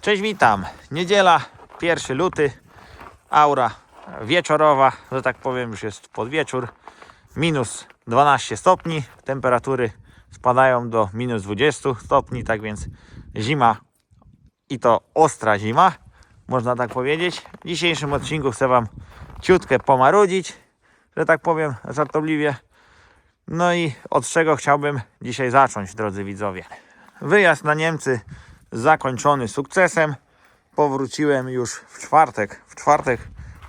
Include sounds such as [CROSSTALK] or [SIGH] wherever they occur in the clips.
Cześć, witam. Niedziela, 1 luty, aura wieczorowa, że tak powiem, już jest podwieczór. Minus 12 stopni, temperatury spadają do minus 20 stopni, tak więc zima i to ostra zima, można tak powiedzieć. W dzisiejszym odcinku chcę Wam ciutkę pomarudzić, że tak powiem żartobliwie. No i od czego chciałbym dzisiaj zacząć, drodzy widzowie. Wyjazd na Niemcy zakończony sukcesem. Powróciłem już w czwartek. W czwartek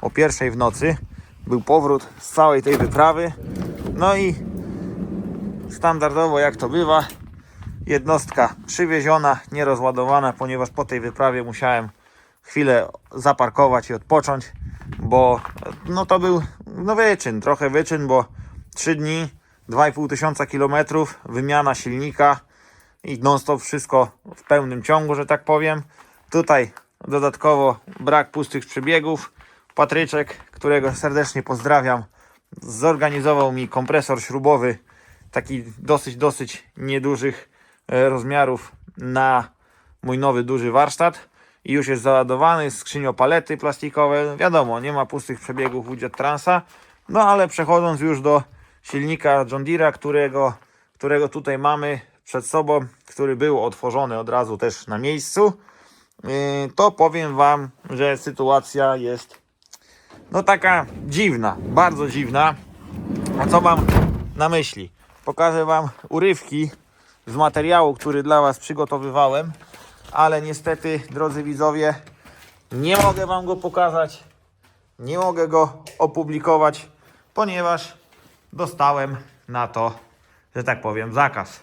o pierwszej w nocy był powrót z całej tej wyprawy. No i standardowo jak to bywa, jednostka przywieziona, nierozładowana, ponieważ po tej wyprawie musiałem chwilę zaparkować i odpocząć, bo no to był no wyczyn, trochę wyczyn, bo 3 dni, 2,5 tysiąca kilometrów, wymiana silnika i non stop wszystko w pełnym ciągu, że tak powiem. Tutaj dodatkowo brak pustych przebiegów. Patryczek, którego serdecznie pozdrawiam, zorganizował mi kompresor śrubowy, taki dosyć, dosyć niedużych e, rozmiarów na mój nowy duży warsztat i już jest załadowany, skrzynią palety plastikowe, wiadomo, nie ma pustych przebiegów u Transa, no ale przechodząc już do silnika John Deere'a, którego, którego tutaj mamy przed sobą, który był otworzony od razu też na miejscu, yy, to powiem Wam, że sytuacja jest no taka dziwna, bardzo dziwna. A co mam na myśli? Pokażę Wam urywki z materiału, który dla Was przygotowywałem, ale niestety, drodzy widzowie, nie mogę Wam go pokazać, nie mogę go opublikować, ponieważ dostałem na to, że tak powiem, zakaz.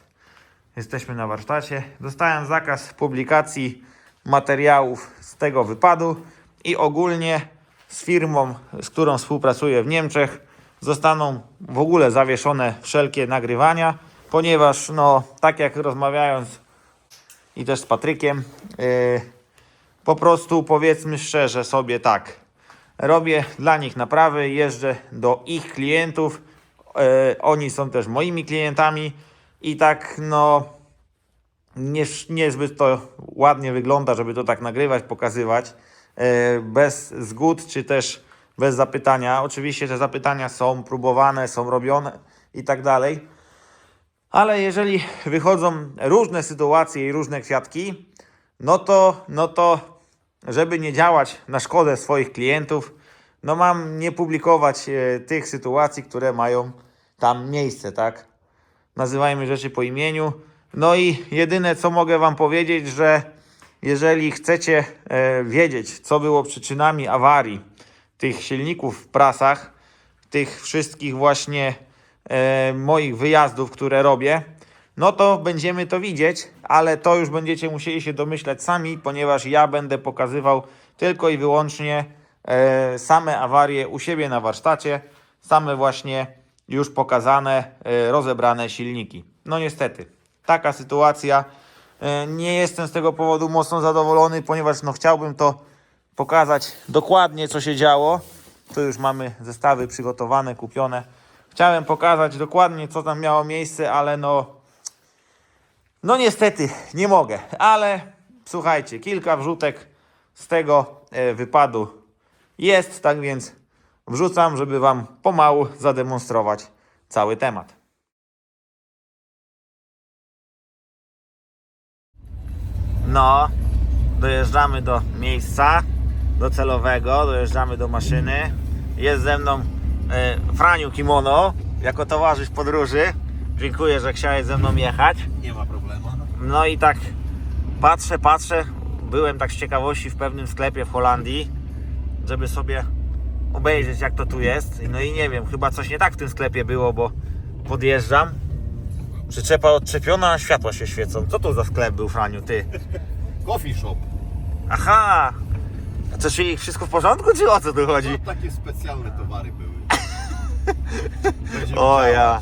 Jesteśmy na warsztacie. Dostałem zakaz publikacji materiałów z tego wypadu i ogólnie z firmą, z którą współpracuję w Niemczech, zostaną w ogóle zawieszone wszelkie nagrywania, ponieważ, no, tak jak rozmawiając i też z Patrykiem, yy, po prostu powiedzmy szczerze sobie tak. Robię dla nich naprawy, jeżdżę do ich klientów. e, oni są też moimi klientami i tak no nie, niezbyt to ładnie wygląda, żeby to tak nagrywać, pokazywać e, bez zgód czy też bez zapytania. Oczywiście te zapytania są próbowane, są robione i tak dalej. Ale jeżeli wychodzą różne sytuacje i różne kwiatki, no to, no to żeby nie działać na szkodę swoich klientów, no mam nie publikować e, tych sytuacji, które mają tam miejsce, tak? Nazywajmy rzeczy po imieniu. No i jedyne co mogę Wam powiedzieć, że jeżeli chcecie e, wiedzieć, co było przyczynami awarii tych silników w prasach, tych wszystkich właśnie e, moich wyjazdów, które robię, no to będziemy to widzieć, ale to już będziecie musieli się domyślać sami, ponieważ ja będę pokazywał tylko i wyłącznie e, same awarie u siebie na warsztacie, same właśnie już pokazane, e, rozebrane silniki. No niestety, taka sytuacja. E, nie jestem z tego powodu mocno zadowolony, ponieważ no chciałbym to pokazać dokładnie, co się działo. Tu już mamy zestawy przygotowane, kupione. Chciałem pokazać dokładnie, co tam miało miejsce, ale no no niestety nie mogę, ale słuchajcie, kilka wrzutek z tego e, wypadu jest, tak więc wrzucam, żeby Wam pomału zademonstrować cały temat. No, dojeżdżamy do miejsca docelowego, dojeżdżamy do maszyny. Jest ze mną e, Franiu Kimono, jako towarzysz podróży. Dziękuję, że chciałeś ze mną jechać. Nie ma problemu. No i tak patrzę, patrzę. Byłem tak z ciekawości w pewnym sklepie w Holandii, żeby sobie obejrzeć jak to tu jest. No i nie wiem, chyba coś nie tak w tym sklepie było, bo podjeżdżam. Przyczepa odczepiona, a światła się świecą. Co to za sklep był, Franiu, ty? [LAUGHS] Coffee shop. Aha! A to czyli wszystko w porządku, czy o co tu chodzi? No, takie specjalne towary były. [LAUGHS] O ja.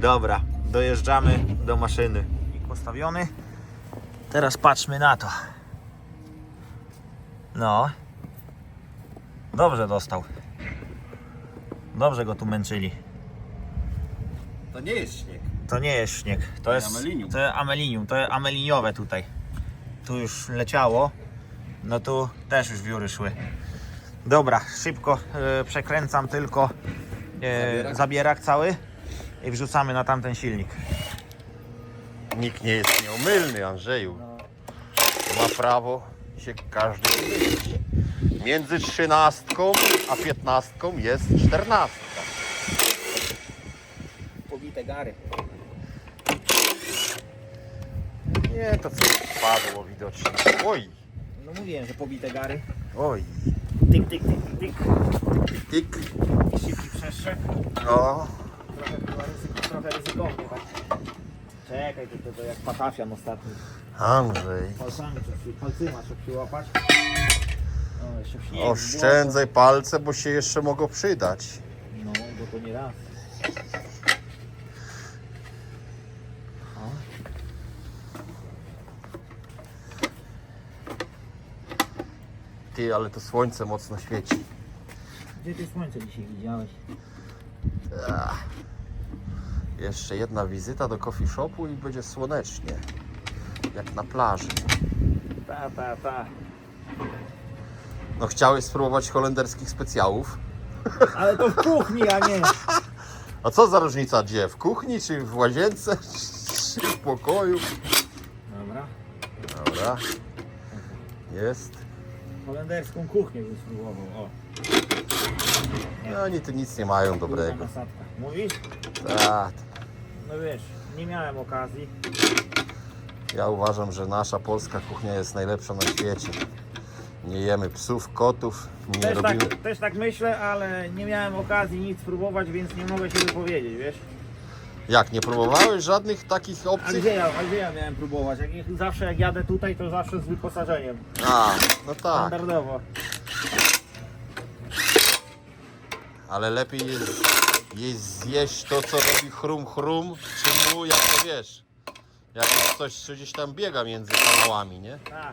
Dobra, dojeżdżamy do maszyny. Postawiony. Teraz patrzmy na to. No. Dobrze dostał. Dobrze go tu męczyli. To nie jest śnieg. To nie jest śnieg. To jest amelinium. To jest amelinium. To jest ameliniowe tutaj. Tu już leciało. No tu też już wióry szły. Dobra, szybko e, przekręcam tylko e, Zabierak? zabierak cały i wrzucamy na tamten silnik. Nikt nie jest nieomylny, Andrzeju. Ma prawo się każdy. Między trzynastką a piętnastką jest czternastka. Pobite gary. Nie, to co padło widocznie. Oj, No mówiłem, że pobite gary. oj. Tyk, tyk, tyk, tyk, tyk. Tik. Szybki przestrzeg. No, Trochę, chyba ryzyko, trochę ryzykownie, tak? Czekaj, to, to, to jak patafian ostatni. Andrzej. Palcami, trzeba przy, palcyma trzeba przyłapać. Jeszcze w śniegu, Oszczędzaj palce, bo się jeszcze mogą przydać. No, bo to nie raz. O. Ty, ale to słońce mocno świeci. Gdzie ty słońce dzisiaj widziałeś? Ach. Jeszcze jedna wizyta do coffee shopu i będzie słonecznie. Jak na plaży. Ta, ta, ta. No chciałeś spróbować holenderskich specjałów? Ale to w kuchni, a nie. A co za różnica gdzie? W kuchni, czy w łazience, czy w pokoju? Dobra. Dobra. Jest. Holenderską kuchnię bym spróbował. O, No oni tu nic nie mają dobrego. nasadka. Mówisz? Tak. No wiesz, nie miałem okazji. Ja uważam, że nasza polska kuchnia jest najlepsza na świecie. Nie jemy psów, kotów, nie Też robimy... tak, też tak myślę, ale nie miałem okazji nic spróbować, więc nie mogę się wypowiedzieć, wiesz? Jak, nie próbowałeś żadnych takich A opcji? gdzie ja, a gdzie ja miałem próbować? Jak, zawsze jak jadę tutaj, to zawsze z wyposażeniem. A, no tak. Standardowo. Ale lepiej jest, jest zjeść to, co robi chrum chrum, czy mu, jak to wiesz, jak coś, co gdzieś tam biega między kanałami, nie? Tak.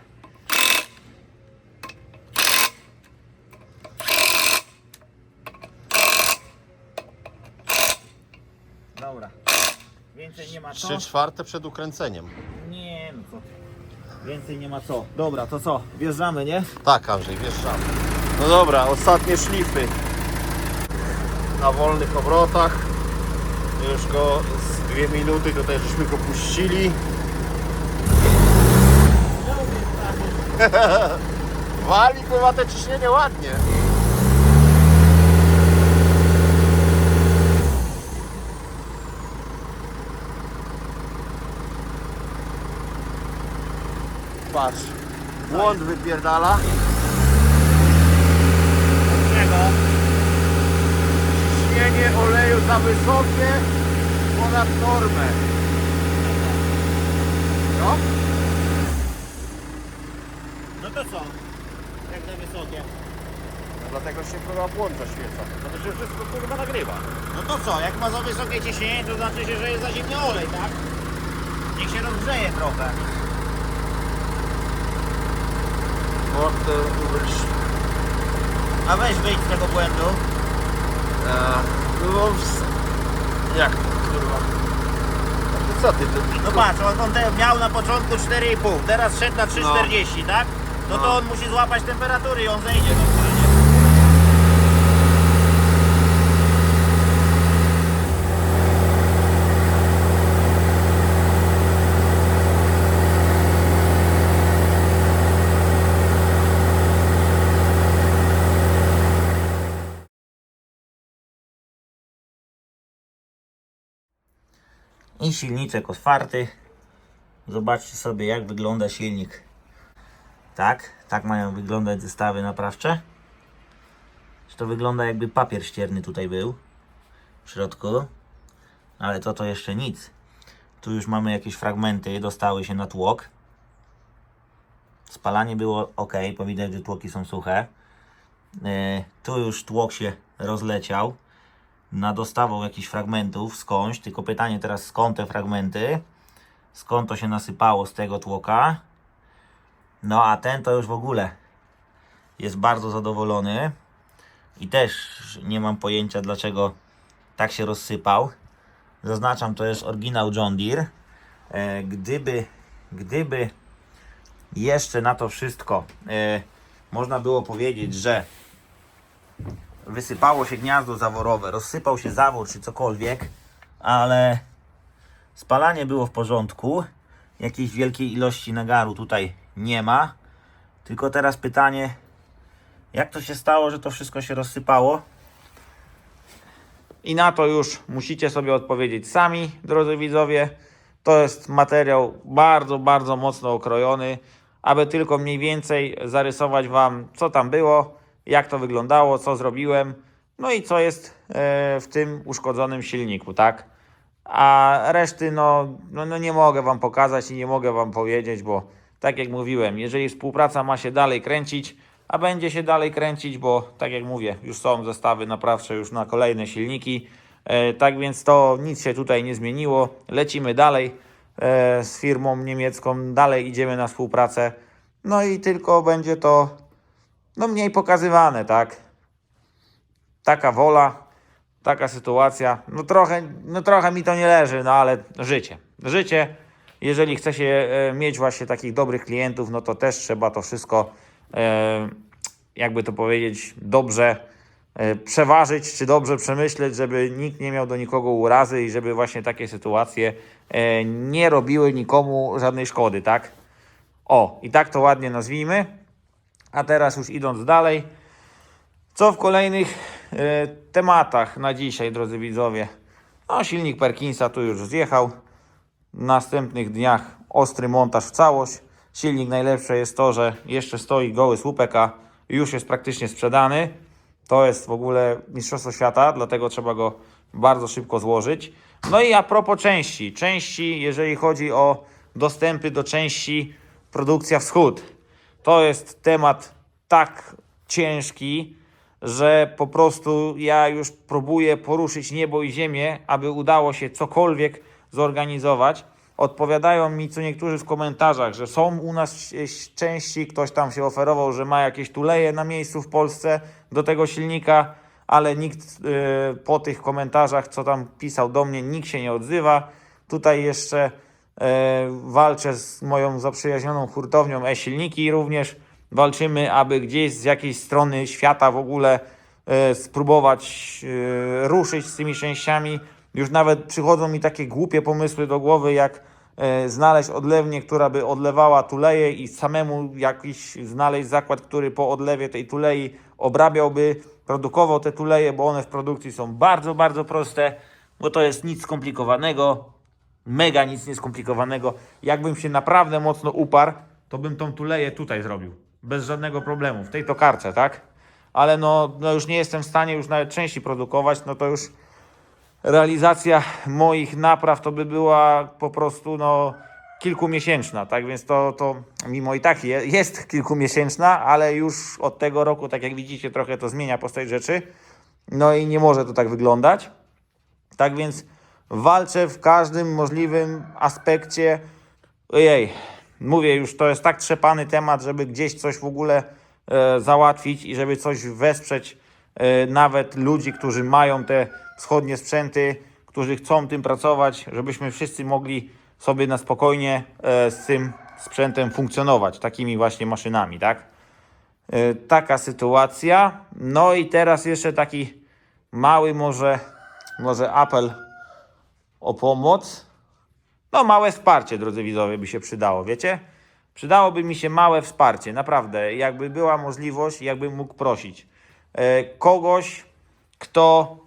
Dobra. Więcej nie ma co. Trzy czwarte przed ukręceniem. Nie, no co. Więcej nie ma co. Dobra, to co? Wjeżdżamy, nie? Tak, Andrzej, wjeżdżamy. No dobra, ostatnie szlify na wolnych obrotach. Już go z dwie minuty tutaj żeśmy go puścili. [LAUGHS] Wali chyba te ciśnienie ładnie. Patrz, błąd wypierdala. Czego? Ciśnienie oleju za wysokie ponad normę. No? No to co? Jak za wysokie? no dlatego się chyba błąd zaświeca. No to się wszystko kurwa nagrywa. No to co? Jak ma za wysokie ciśnienie, to znaczy się, że jest za zimny olej, tak? Niech się rozgrzeje trochę. The Uberś. A weź wyjdź z tego błędu. No, w- jak to kurwa? To co ty? ty No patrz, on, on te miał na początku 4,5, teraz szedł na 3,40, tak? No to No. on musi złapać temperatury i on zejdzie I silniczek otwarty. Zobaczcie sobie jak wygląda silnik. Tak, tak mają wyglądać zestawy naprawcze. To wygląda jakby papier ścierny tutaj był w środku. Ale to to jeszcze nic. Tu już mamy jakieś fragmenty, dostały się na tłok. Spalanie było ok, bo widać, że tłoki są suche. Yy, tu już tłok się rozleciał. Nadostawał jakichś fragmentów skądś, tylko pytanie teraz skąd te fragmenty, skąd to się nasypało z tego tłoka. No a ten to już w ogóle jest bardzo zadowolony i też nie mam pojęcia dlaczego tak się rozsypał. Zaznaczam, to jest oryginał John Deere. E, gdyby, gdyby jeszcze na to wszystko e, można było powiedzieć, że wysypało się gniazdo zaworowe, rozsypał się zawór czy cokolwiek, ale spalanie było w porządku. Jakiejś wielkiej ilości nagaru tutaj nie ma. Tylko teraz pytanie, jak to się stało, że to wszystko się rozsypało? I na to już musicie sobie odpowiedzieć sami, drodzy widzowie. To jest materiał bardzo, bardzo mocno okrojony, aby tylko mniej więcej zarysować Wam, co tam było, jak to wyglądało, co zrobiłem, no i co jest e, w tym uszkodzonym silniku, tak? A reszty, no, no, no nie mogę Wam pokazać i nie mogę Wam powiedzieć, bo tak jak mówiłem, jeżeli współpraca ma się dalej kręcić, a będzie się dalej kręcić, bo tak jak mówię, już są zestawy naprawcze już na kolejne silniki, e, tak więc to nic się tutaj nie zmieniło. Lecimy dalej e, z firmą niemiecką, dalej idziemy na współpracę, no i tylko będzie to no mniej pokazywane, tak? Taka wola, taka sytuacja. No trochę, no trochę mi to nie leży, no ale życie. Życie, jeżeli chce się e, mieć właśnie takich dobrych klientów, no to też trzeba to wszystko, e, jakby to powiedzieć, dobrze e, przeważyć, czy dobrze przemyśleć, żeby nikt nie miał do nikogo urazy i żeby właśnie takie sytuacje nie robiły nikomu żadnej szkody, tak? O, i tak to ładnie nazwijmy. A teraz już idąc dalej, co w kolejnych e, tematach na dzisiaj, drodzy widzowie? No, silnik Perkinsa tu już zjechał. W następnych dniach ostry montaż w całość. Silnik najlepsze jest to, że jeszcze stoi goły słupek, a już jest praktycznie sprzedany. To jest w ogóle mistrzostwo świata, dlatego trzeba go bardzo szybko złożyć. No i a propos części. Części, jeżeli chodzi o dostępy do części produkcja wschód. To jest temat tak ciężki, że po prostu ja już próbuję poruszyć niebo i ziemię, aby udało się cokolwiek zorganizować. Odpowiadają mi co niektórzy w komentarzach, że są u nas części, ktoś tam się oferował, że ma jakieś tuleje na miejscu w Polsce do tego silnika, ale nikt y, po tych komentarzach, co tam pisał do mnie, nikt się nie odzywa. Tutaj jeszcze walczę z moją zaprzyjaźnioną hurtownią e-silniki również. Walczymy, aby gdzieś z jakiejś strony świata w ogóle e, spróbować e, ruszyć z tymi częściami. Już nawet przychodzą mi takie głupie pomysły do głowy, jak e, znaleźć odlewnię, która by odlewała tuleje i samemu jakiś znaleźć zakład, który po odlewie tej tulei obrabiałby, produkował te tuleje, bo one w produkcji są bardzo, bardzo proste, bo to jest nic skomplikowanego mega nic nieskomplikowanego. Jakbym się naprawdę mocno uparł, to bym tą tuleję tutaj zrobił. Bez żadnego problemu, w tej tokarce, tak? Ale no, no już nie jestem w stanie już nawet części produkować, no to już realizacja moich napraw to by była po prostu no kilkumiesięczna, tak więc to, to mimo i tak je, jest kilkumiesięczna, ale już od tego roku, tak jak widzicie, trochę to zmienia postać rzeczy. No i nie może to tak wyglądać. Tak więc walczę w każdym możliwym aspekcie. Ojej, mówię już, to jest tak trzepany temat, żeby gdzieś coś w ogóle e, załatwić i żeby coś wesprzeć e, nawet ludzi, którzy mają te wschodnie sprzęty, którzy chcą tym pracować, żebyśmy wszyscy mogli sobie na spokojnie e, z tym sprzętem funkcjonować, takimi właśnie maszynami, tak? E, taka sytuacja. No i teraz jeszcze taki mały może, może apel o pomoc. No małe wsparcie, drodzy widzowie, by się przydało, wiecie? Przydałoby mi się małe wsparcie, naprawdę. Jakby była możliwość, jakbym mógł prosić e, kogoś, kto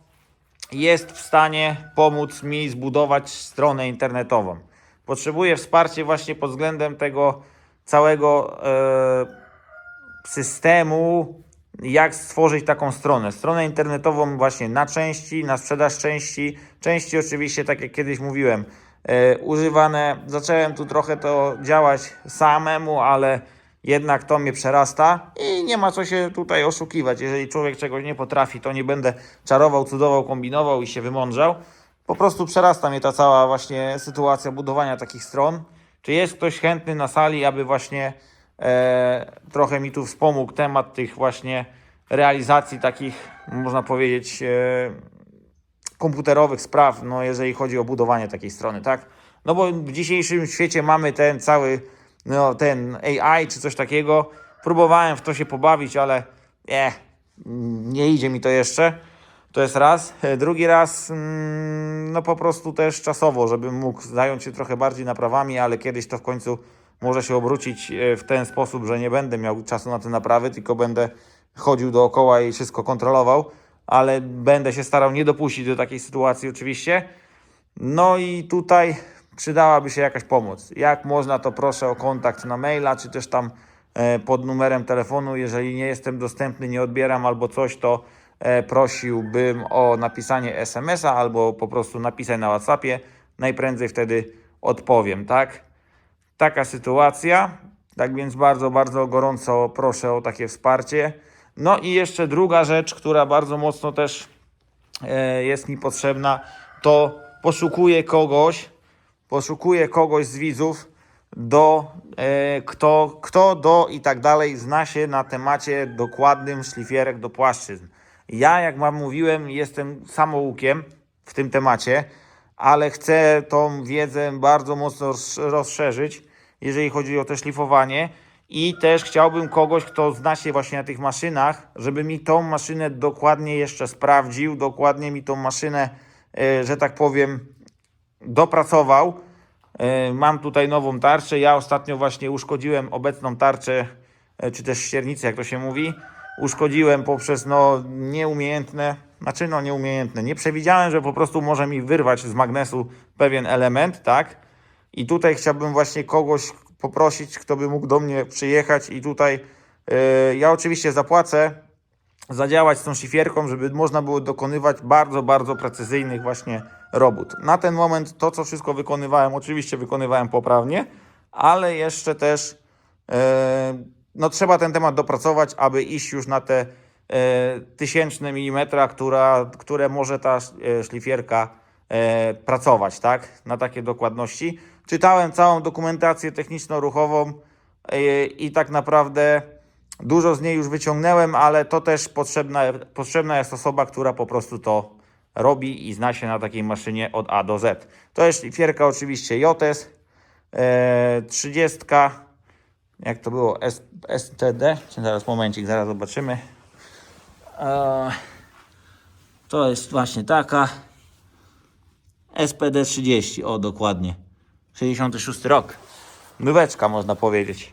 jest w stanie pomóc mi zbudować stronę internetową. Potrzebuję wsparcia właśnie pod względem tego całego e, systemu, jak stworzyć taką stronę. Stronę internetową właśnie na części, na sprzedaż części. Części oczywiście, tak jak kiedyś mówiłem, e, używane. Zacząłem tu trochę to działać samemu, ale jednak to mnie przerasta i nie ma co się tutaj oszukiwać. Jeżeli człowiek czegoś nie potrafi, to nie będę czarował, cudował, kombinował i się wymądrzał. Po prostu przerasta mnie ta cała właśnie sytuacja budowania takich stron. Czy jest ktoś chętny na sali, aby właśnie e, trochę mi tu wspomógł temat tych właśnie realizacji takich, można powiedzieć, e, komputerowych spraw, no jeżeli chodzi o budowanie takiej strony, tak? No bo w dzisiejszym świecie mamy ten cały no, ten AI czy coś takiego. Próbowałem w to się pobawić, ale nie, nie idzie mi to jeszcze. To jest raz. Drugi raz, mm, no po prostu też czasowo, żebym mógł zająć się trochę bardziej naprawami, ale kiedyś to w końcu może się obrócić e, w ten sposób, że nie będę miał czasu na te naprawy, tylko będę chodził dookoła i wszystko kontrolował, ale będę się starał nie dopuścić do takiej sytuacji oczywiście. No i tutaj przydałaby się jakaś pomoc. Jak można, to proszę o kontakt na maila, czy też tam e, pod numerem telefonu. Jeżeli nie jestem dostępny, nie odbieram albo coś, to e, prosiłbym o napisanie SMS-a albo po prostu napisać na WhatsAppie. Najprędzej wtedy odpowiem, tak? Taka sytuacja. Tak więc bardzo, bardzo gorąco proszę o takie wsparcie. No i jeszcze druga rzecz, która bardzo mocno też e, jest mi potrzebna, to poszukuję kogoś, poszukuję kogoś z widzów, do, e, kto, kto do i tak dalej zna się na temacie dokładnym szlifierek do płaszczyzn. Ja, jak wam mówiłem, jestem samoukiem w tym temacie, ale chcę tą wiedzę bardzo mocno roz- rozszerzyć, jeżeli chodzi o to szlifowanie. I też chciałbym kogoś, kto zna się właśnie na tych maszynach, żeby mi tą maszynę dokładnie jeszcze sprawdził, dokładnie mi tą maszynę, e, że tak powiem, dopracował. E, Mam tutaj nową tarczę. Ja ostatnio właśnie uszkodziłem obecną tarczę, e, czy też ściernicę, jak to się mówi. Uszkodziłem poprzez no, nieumiejętne, znaczy no nieumiejętne. Nie przewidziałem, że po prostu może mi wyrwać z magnesu pewien element, tak? I tutaj chciałbym właśnie kogoś poprosić, kto by mógł do mnie przyjechać i tutaj e, ja oczywiście zapłacę, zadziałać z tą szlifierką, żeby można było dokonywać bardzo, bardzo precyzyjnych właśnie robót. Na ten moment to, co wszystko wykonywałem, oczywiście wykonywałem poprawnie, ale jeszcze też e, no, trzeba ten temat dopracować, aby iść już na te e, tysięczne milimetra, która, które może ta szlifierka pracować, tak? Na takie dokładności. Czytałem całą dokumentację techniczno-ruchową e, i tak naprawdę Dużo z niej już wyciągnąłem, ale to też potrzebna, potrzebna jest osoba, która po prostu to robi i zna się na takiej maszynie od A do Z. To jest szlifierka oczywiście JOTES e, 30. Jak to było? STD? Zaraz momencik, zaraz zobaczymy. E, to jest właśnie taka. SPD 30, o dokładnie. 66 rok. Nóweczka można powiedzieć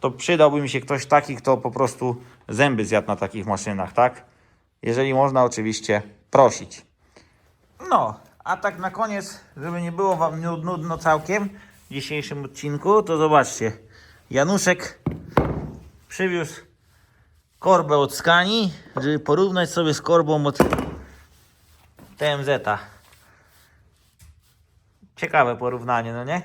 to przydałby mi się ktoś taki, kto po prostu zęby zjadł na takich maszynach, tak? Jeżeli można oczywiście prosić. No, a tak na koniec, żeby nie było Wam nud- nudno całkiem w dzisiejszym odcinku, to zobaczcie. Januszek przywiózł korbę od Skani, żeby porównać sobie z korbą od TMZ-a. Ciekawe porównanie, no nie?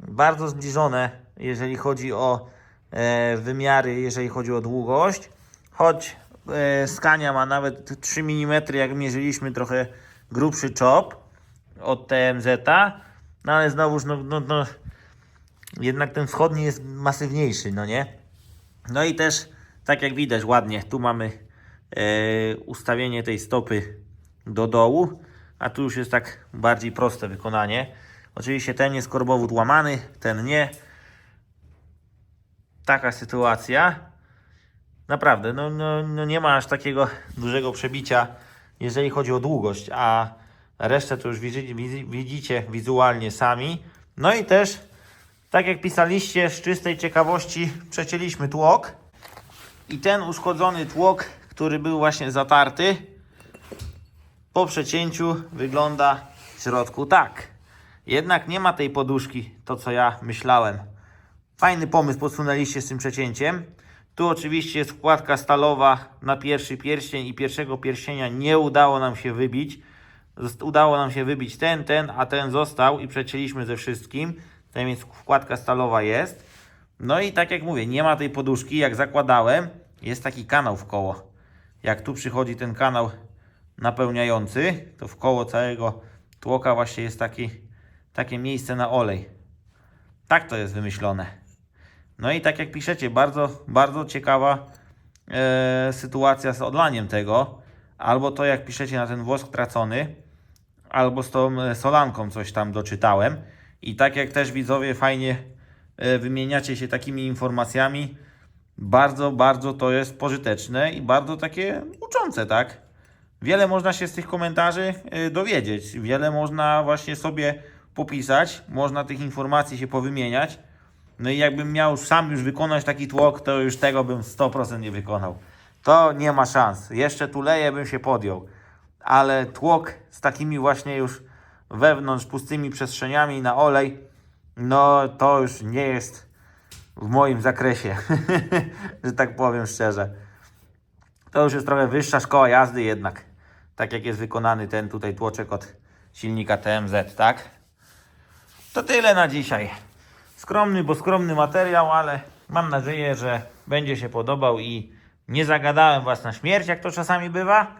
Bardzo zbliżone, jeżeli chodzi o e, wymiary, jeżeli chodzi o długość. Choć e, Scania ma nawet 3 mm, jak mierzyliśmy trochę grubszy czop od TMZ-a, no ale znowuż, no, no, no, jednak ten wschodni jest masywniejszy, no nie? No i też, tak jak widać ładnie, tu mamy e, ustawienie tej stopy do dołu, a tu już jest tak bardziej proste wykonanie. Oczywiście ten jest korbowód łamany, ten nie. Taka sytuacja. Naprawdę, no, no, no nie ma aż takiego dużego przebicia, jeżeli chodzi o długość, a resztę to już widzi- widzi- widzicie wizualnie sami. No i też, tak jak pisaliście, z czystej ciekawości przecięliśmy tłok. I ten uszkodzony tłok, który był właśnie zatarty, po przecięciu wygląda w środku tak. Jednak nie ma tej poduszki, to co ja myślałem. Fajny pomysł podsunęliście z tym przecięciem. Tu oczywiście jest wkładka stalowa na pierwszy pierścień i pierwszego pierścienia nie udało nam się wybić. Udało nam się wybić ten, ten, a ten został i przecięliśmy ze wszystkim. Tam jest wkładka stalowa jest. No i tak jak mówię, nie ma tej poduszki. Jak zakładałem, jest taki kanał w koło. Jak tu przychodzi ten kanał napełniający, to w koło całego tłoka właśnie jest taki, takie miejsce na olej. Tak to jest wymyślone. No i tak jak piszecie, bardzo, bardzo ciekawa e, sytuacja z odlaniem tego. Albo to jak piszecie na ten wosk tracony, albo z tą e, solanką coś tam doczytałem. I tak jak też widzowie fajnie e, wymieniacie się takimi informacjami. Bardzo, bardzo to jest pożyteczne i bardzo takie uczące, tak? Wiele można się z tych komentarzy y, dowiedzieć, wiele można właśnie sobie popisać, można tych informacji się powymieniać. No i jakbym miał sam już wykonać taki tłok, to już tego bym 100% nie wykonał. To nie ma szans. Jeszcze tuleje bym się podjął. Ale tłok z takimi właśnie już wewnątrz pustymi przestrzeniami na olej, no to już nie jest w moim zakresie, [LAUGHS] że tak powiem szczerze. To już jest trochę wyższa szkoła jazdy jednak. Tak jak jest wykonany ten tutaj tłoczek od silnika TMZ, tak? To tyle na dzisiaj. Skromny, bo skromny materiał, ale mam nadzieję, że będzie się podobał i nie zagadałem Was na śmierć, jak to czasami bywa.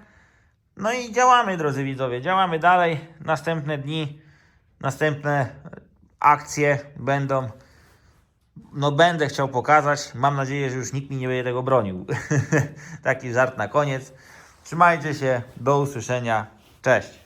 No i działamy, drodzy widzowie, działamy dalej. Następne dni, następne akcje będą. No będę chciał pokazać. Mam nadzieję, że już nikt mi nie będzie tego bronił. [LAUGHS] Taki żart na koniec. Trzymajcie się. Do usłyszenia. Cześć.